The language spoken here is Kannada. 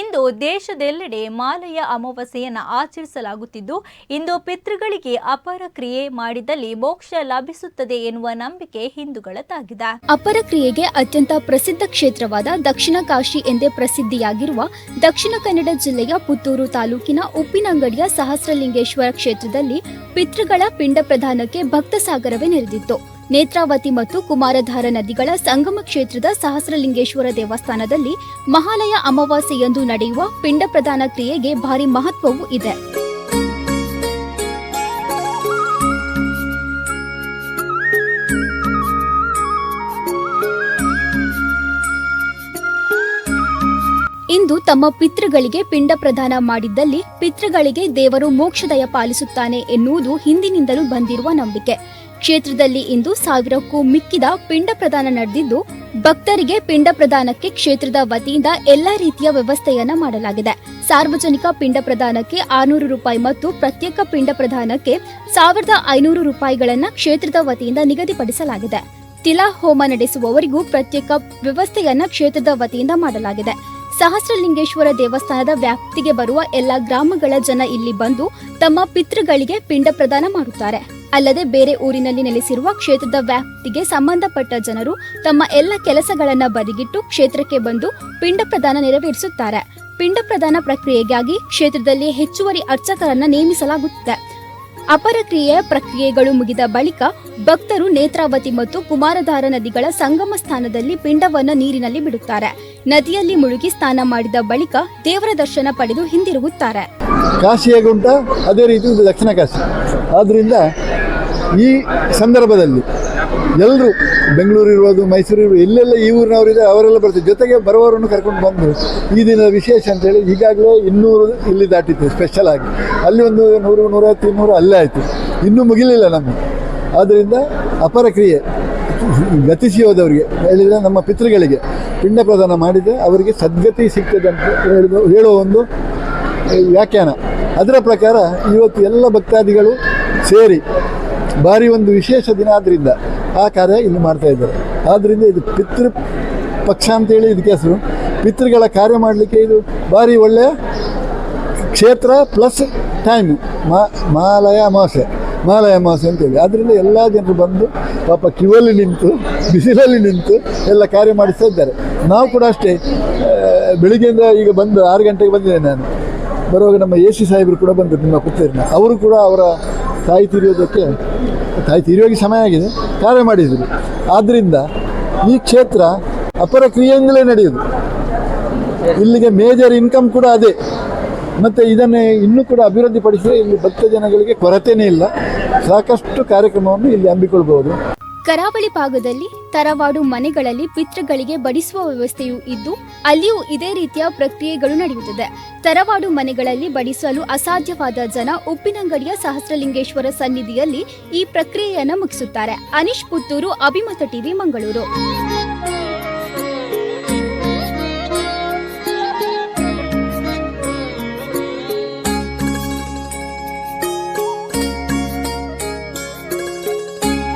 ಇಂದು ದೇಶದೆಲ್ಲೆಡೆ ಮಾಲೆಯ ಅಮಾವಾಸ್ಯೆಯನ್ನು ಆಚರಿಸಲಾಗುತ್ತಿದ್ದು, ಇಂದು ಪಿತೃಗಳಿಗೆ ಅಪರ ಕ್ರಿಯೆ ಮಾಡಿದಲ್ಲಿ ಮೋಕ್ಷ ಲಭಿಸುತ್ತದೆ ಎನ್ನುವ ನಂಬಿಕೆ ಹಿಂದೂಗಳದ್ದಾಗಿದೆ. ಅಪರ ಕ್ರಿಯೆಗೆ ಅತ್ಯಂತ ಪ್ರಸಿದ್ಧ ಕ್ಷೇತ್ರವಾದ ದಕ್ಷಿಣ ಕಾಶಿ ಎಂದೇ ಪ್ರಸಿದ್ಧಿಯಾಗಿರುವ ದಕ್ಷಿಣ ಕನ್ನಡ ಜಿಲ್ಲೆಯ ಪುತ್ತೂರು ತಾಲೂಕಿನ ಉಪ್ಪಿನಂಗಡಿಯ ಸಹಸ್ರಲಿಂಗೇಶ್ವರ ಕ್ಷೇತ್ರದಲ್ಲಿ ಪಿತೃಗಳ ಪಿಂಡ ಪ್ರಧಾನಕ್ಕೆ ಭಕ್ತ ಸಾಗರವೇ ನೆರೆದಿತ್ತು. ನೇತ್ರಾವತಿ ಮತ್ತು ಕುಮಾರಧಾರ ನದಿಗಳ ಸಂಗಮ ಕ್ಷೇತ್ರದ ಸಹಸ್ರಲಿಂಗೇಶ್ವರ ದೇವಸ್ಥಾನದಲ್ಲಿ ಮಹಾಲಯ ಅಮಾವಾಸ್ಯೆಯಂದು ನಡೆಯುವ ಪಿಂಡ ಪ್ರದಾನ ಕ್ರಿಯೆಗೆ ಭಾರಿ ಮಹತ್ವವೂ ಇದೆ. ಇಂದು ತಮ್ಮ ಪಿತೃಗಳಿಗೆ ಪಿಂಡ ಪ್ರದಾನ ಮಾಡಿದ್ದಲ್ಲಿ ಪಿತೃಗಳಿಗೆ ದೇವರು ಮೋಕ್ಷದಯ ಪಾಲಿಸುತ್ತಾನೆ ಎನ್ನುವುದು ಹಿಂದಿನಿಂದಲೂ ಬಂದಿರುವ ನಂಬಿಕೆ. ಕ್ಷೇತ್ರದಲ್ಲಿ ಇಂದು ಸಾವಿರಕ್ಕೂ ಮಿಕ್ಕಿದ ಪಿಂಡ ಪ್ರದಾನ ನಡೆದಿದ್ದು, ಭಕ್ತರಿಗೆ ಪಿಂಡ ಪ್ರದಾನಕ್ಕೆ ಕ್ಷೇತ್ರದ ವತಿಯಿಂದ ಎಲ್ಲಾ ರೀತಿಯ ವ್ಯವಸ್ಥೆಯನ್ನ ಮಾಡಲಾಗಿದೆ. ಸಾರ್ವಜನಿಕ ಪಿಂಡ ಪ್ರದಾನಕ್ಕೆ ಆರುನೂರು ರೂಪಾಯಿ ಮತ್ತು ಪ್ರತ್ಯೇಕ ಪಿಂಡ ಪ್ರದಾನಕ್ಕೆ ಸಾವಿರದ ಐನೂರು ರೂಪಾಯಿಗಳನ್ನು ಕ್ಷೇತ್ರದ ವತಿಯಿಂದ ನಿಗದಿಪಡಿಸಲಾಗಿದೆ. ತಿಲಾ ಹೋಮ ನಡೆಸುವವರಿಗೂ ಪ್ರತ್ಯೇಕ ವ್ಯವಸ್ಥೆಯನ್ನ ಕ್ಷೇತ್ರದ ವತಿಯಿಂದ ಮಾಡಲಾಗಿದೆ. ಸಹಸ್ರಲಿಂಗೇಶ್ವರ ದೇವಸ್ಥಾನದ ವ್ಯಾಪ್ತಿಗೆ ಬರುವ ಎಲ್ಲ ಗ್ರಾಮಗಳ ಜನ ಇಲ್ಲಿ ಬಂದು ತಮ್ಮ ಪಿತೃಗಳಿಗೆ ಪಿಂಡ ಪ್ರದಾನ ಮಾಡುತ್ತಾರೆ. ಅಲ್ಲದೆ ಬೇರೆ ಊರಿನಲ್ಲಿ ನೆಲೆಸಿರುವ ಕ್ಷೇತ್ರದ ವ್ಯಾಪ್ತಿಗೆ ಸಂಬಂಧಪಟ್ಟ ಜನರು ತಮ್ಮ ಎಲ್ಲ ಕೆಲಸಗಳನ್ನು ಬದಿಗಿಟ್ಟು ಕ್ಷೇತ್ರಕ್ಕೆ ಬಂದು ಪಿಂಡ ಪ್ರದಾನ ನೆರವೇರಿಸುತ್ತಾರೆ. ಪಿಂಡ ಪ್ರದಾನ ಪ್ರಕ್ರಿಯೆಗಾಗಿ ಕ್ಷೇತ್ರದಲ್ಲಿ ಹೆಚ್ಚುವರಿ ಅರ್ಚಕರನ್ನು ನೇಮಿಸಲಾಗುತ್ತದೆ. ಅಪರ ಕ್ರಿಯೆಯ ಪ್ರಕ್ರಿಯೆಗಳು ಮುಗಿದ ಬಳಿಕ ಭಕ್ತರು ನೇತ್ರಾವತಿ ಮತ್ತು ಕುಮಾರಧಾರ ನದಿಗಳ ಸಂಗಮ ಸ್ಥಾನದಲ್ಲಿ ಪಿಂಡವನ್ನು ನೀರಿನಲ್ಲಿ ಬಿಡುತ್ತಾರೆ. ನದಿಯಲ್ಲಿ ಮುಳುಗಿ ಸ್ನಾನ ಮಾಡಿದ ಬಳಿಕ ದೇವರ ದರ್ಶನ ಪಡೆದು ಹಿಂದಿರುಗುತ್ತಾರೆ. ಕಾಶಿ ಹೇಗುಂಟ ಅದೇ ರೀತಿ ದಕ್ಷಿಣ ಕಾಶಿ. ಆದ್ದರಿಂದ ಈ ಸಂದರ್ಭದಲ್ಲಿ ಎಲ್ಲರೂ ಬೆಂಗಳೂರು ಇರ್ಬೋದು, ಮೈಸೂರು ಇರ್ಬೋದು, ಎಲ್ಲೆಲ್ಲ ಈ ಊರಿನವರಿದ್ದಾರೆ ಅವರೆಲ್ಲ ಬರ್ತಾರೆ. ಜೊತೆಗೆ ಬರುವವರನ್ನು ಕರ್ಕೊಂಡು ಬಂದು ಈ ದಿನದ ವಿಶೇಷ ಅಂತೇಳಿ ಈಗಾಗಲೇ ಇನ್ನೂರು ಇಲ್ಲಿ ದಾಟಿತ್ತು ಸ್ಪೆಷಲ್ ಆಗಿ. ಅಲ್ಲಿ ಒಂದು ನೂರು, ನೂರೈವತ್ತು, ಇನ್ನೂರು ಅಲ್ಲೇ ಆಯಿತು. ಇನ್ನೂ ಮುಗಿಲಿಲ್ಲ ನಮಗೆ. ಆದ್ದರಿಂದ ಅಪರ ಕ್ರಿಯೆ ಗತಿಸಿ ಹೋದವರಿಗೆ ಹೇಳಿದರೆ ನಮ್ಮ ಪಿತೃಗಳಿಗೆ ಪಿಂಡ ಪ್ರದಾನ ಮಾಡಿದರೆ ಅವರಿಗೆ ಸದ್ಗತಿ ಸಿಗ್ತದೆ ಅಂತ ಹೇಳಿದ ಹೇಳೋ ಒಂದು ವ್ಯಾಖ್ಯಾನ. ಅದರ ಪ್ರಕಾರ ಇವತ್ತು ಎಲ್ಲ ಭಕ್ತಾದಿಗಳು ಸೇರಿ ಭಾರಿ ಒಂದು ವಿಶೇಷ ದಿನ ಆದ್ದರಿಂದ ಆ ಕಾರ್ಯ ಇಲ್ಲಿ ಮಾಡ್ತಾ ಇದ್ದಾರೆ. ಆದ್ದರಿಂದ ಇದು ಪಿತೃ ಪಕ್ಷ ಅಂತೇಳಿ ಇದಕ್ಕೆ ಹೆಸರು. ಪಿತೃಗಳ ಕಾರ್ಯ ಮಾಡಲಿಕ್ಕೆ ಇದು ಭಾರಿ ಒಳ್ಳೆಯ ಕ್ಷೇತ್ರ ಪ್ಲಸ್ ಟೈಮ್ ಮಾ, ಮಾಲಯ ಅಮಾವಾಸ್ಯೆ ಮಾಲಯ ಅಮಾವಾಸ್ಯೆ ಅಂತೇಳಿ. ಆದ್ದರಿಂದ ಎಲ್ಲ ಜನರು ಬಂದು ಪಾಪ ಕ್ಯೂವಲ್ಲಿ ನಿಂತು, ಬಿಸಿಲಲ್ಲಿ ನಿಂತು ಎಲ್ಲ ಕಾರ್ಯ ಮಾಡಿಸ್ತಾ ಇದ್ದಾರೆ. ನಾವು ಕೂಡ ಅಷ್ಟೇ ಬೆಳಿಗ್ಗೆಯಿಂದ ಈಗ ಬಂದು ಆರು ಗಂಟೆಗೆ ಬಂದಿದ್ದೇನೆ ನಾನು. ಬರುವಾಗ ನಮ್ಮ ಎ ಸಿ ಸಾಹೇಬರು ಕೂಡ ಬಂದರು ನಿಮ್ಮ ಪುತ್ತೂರಿನ ಅವರು ಕೂಡ ಅವರ ತಾಯಿ ತೀರಿಯೋದಕ್ಕೆ, ತಾಯಿ ತೀರಿಯೋಗಿ ಸಮಯ ಆಗಿದೆ, ಕಾರ್ಯ ಮಾಡಿದರು. ಆದ್ದರಿಂದ ಈ ಕ್ಷೇತ್ರ ಅಪರ ಕ್ರಿಯೆಯಿಂದಲೇ ನಡೆಯೋದು. ಇಲ್ಲಿಗೆ ಮೇಜರ್ ಇನ್ಕಮ್ ಕೂಡ ಅದೇ. ಮತ್ತು ಇದನ್ನೇ ಇನ್ನೂ ಕೂಡ ಅಭಿವೃದ್ಧಿಪಡಿಸಿದರೆ ಇಲ್ಲಿ ಭಕ್ತ ಜನಗಳಿಗೆ ಕೊರತೆಯೇ ಇಲ್ಲ. ಸಾಕಷ್ಟು ಕಾರ್ಯಕ್ರಮವನ್ನು ಇಲ್ಲಿ ಹಮ್ಮಿಕೊಳ್ಬಹುದು. ಕರಾವಳಿ ಭಾಗದಲ್ಲಿ ತರವಾಡು ಮನೆಗಳಲ್ಲಿ ಪಿತೃಗಳಿಗೆ ಬಡಿಸುವ ವ್ಯವಸ್ಥೆಯೂ ಇದ್ದು, ಅಲ್ಲಿಯೂ ಇದೇ ರೀತಿಯ ಪ್ರಕ್ರಿಯೆಗಳು ನಡೆಯುತ್ತದೆ. ತರವಾಡು ಮನೆಗಳಲ್ಲಿ ಬಡಿಸಲು ಅಸಾಧ್ಯವಾದ ಜನ ಉಪ್ಪಿನಂಗಡಿಯ ಸಹಸ್ರಲಿಂಗೇಶ್ವರ ಸನ್ನಿಧಿಯಲ್ಲಿ ಈ ಪ್ರಕ್ರಿಯೆಯನ್ನು ಮುಗಿಸುತ್ತಾರೆ. ಅನೀಶ್ ಪುತ್ತೂರು, ಅಭಿಮತ ಟಿವಿ, ಮಂಗಳೂರು.